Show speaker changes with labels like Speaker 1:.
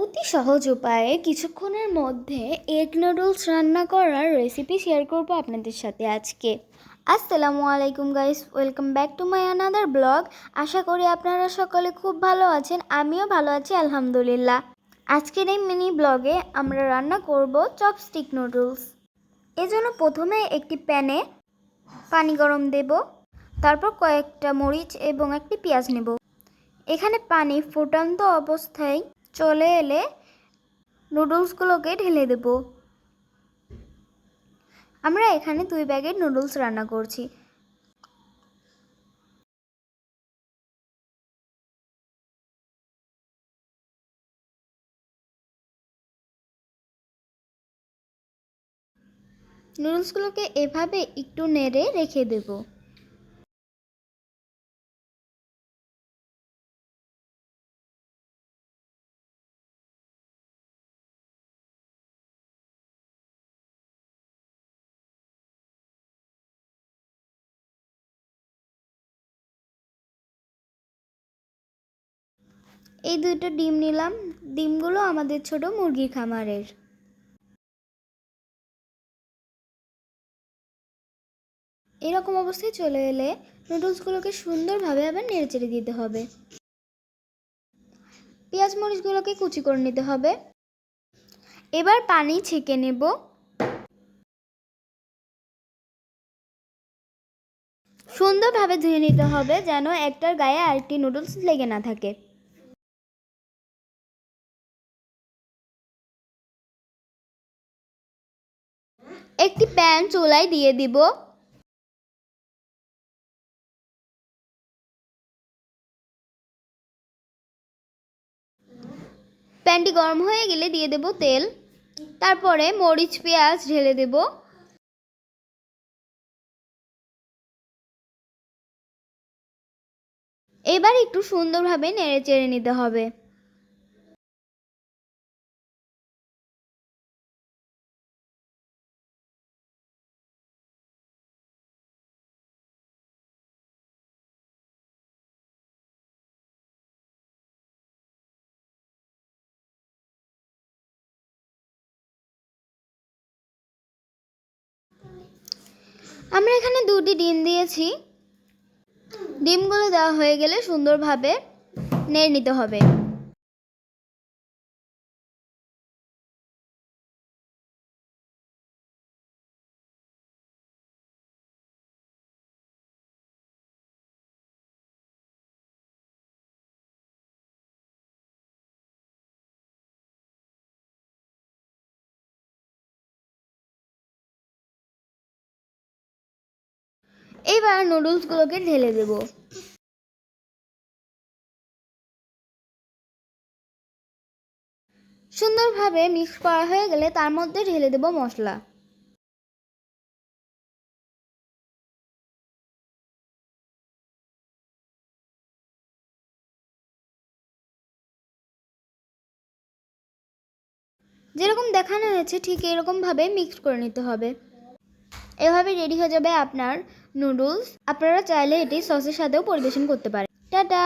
Speaker 1: অতি সহজ উপায়ে কিছুক্ষণের মধ্যে এগ নুডলস রান্না করার রেসিপি শেয়ার করব আপনাদের সাথে আজকে। আসসালামু আলাইকুম guys welcome back to my another blog আশা করি আপনারা সকলে খুব ভালো আছেন, আমিও ভালো আছি, আলহামদুলিল্লাহ। আজকের এই মিনি ব্লগে আমরা রান্না করব চপস্টিক নুডলস এজন্য প্রথমে একটি প্যানে পানি গরম দেব, তারপর কয়েকটা মরিচ এবং একটি পেঁয়াজ নেব। এখানে পানি ফুটন্ত অবস্থায় চলে এলে নুডলসগুলোকে ঢেলে দেব। আমরা এখানে দুই ব্যাগের নুডলস রান্না করছি। নুডলসগুলোকে এভাবে একটু নেড়ে রেখে দেবো। এই দুটো ডিম নিলাম। ডিমগুলো আমাদের ছোট মুরগির খামারের। এরকম অবস্থায় চলে এলে নুডলসগুলোকে সুন্দরভাবে আবার নেড়ে চেড়ে দিতে হবে। পেঁয়াজ মরিচগুলোকে কুচি করে নিতে হবে। এবার পানি ছেঁকে নেব। সুন্দরভাবে ধুয়ে নিতে হবে যেন একটার গায়ে আরেকটি নুডলস লেগে না থাকে। একটি প্যান চুলায় দিয়ে দিব। প্যানটি গরম হয়ে গেলে দিয়ে দেব তেল। তারপরে মরিচ, পেঁয়াজ ঢেলে দেব। এবার একটু সুন্দরভাবে নেড়ে চেড়ে নিতে হবে। আমরা এখানে দুটি ডিম দিয়েছি। ডিমগুলো দেওয়া হয়ে গেলে সুন্দরভাবে নেড়ে নিতে হবে। এবার নুডলসগুলোকে ঢেলে দেব। সুন্দরভাবে মিক্স করা হয়ে গেলে তার মধ্যে ঢেলে দেব মশলা। যেরকম দেখানো হয়েছে, ঠিক এরকমভাবে মিক্স করে নিতে হবে। এভাবে রেডি হয়ে যাবে আপনার নুডলস। আপনারা চাইলে এটি সসের সাথেও পরিবেশন করতে পারেন। টাটা!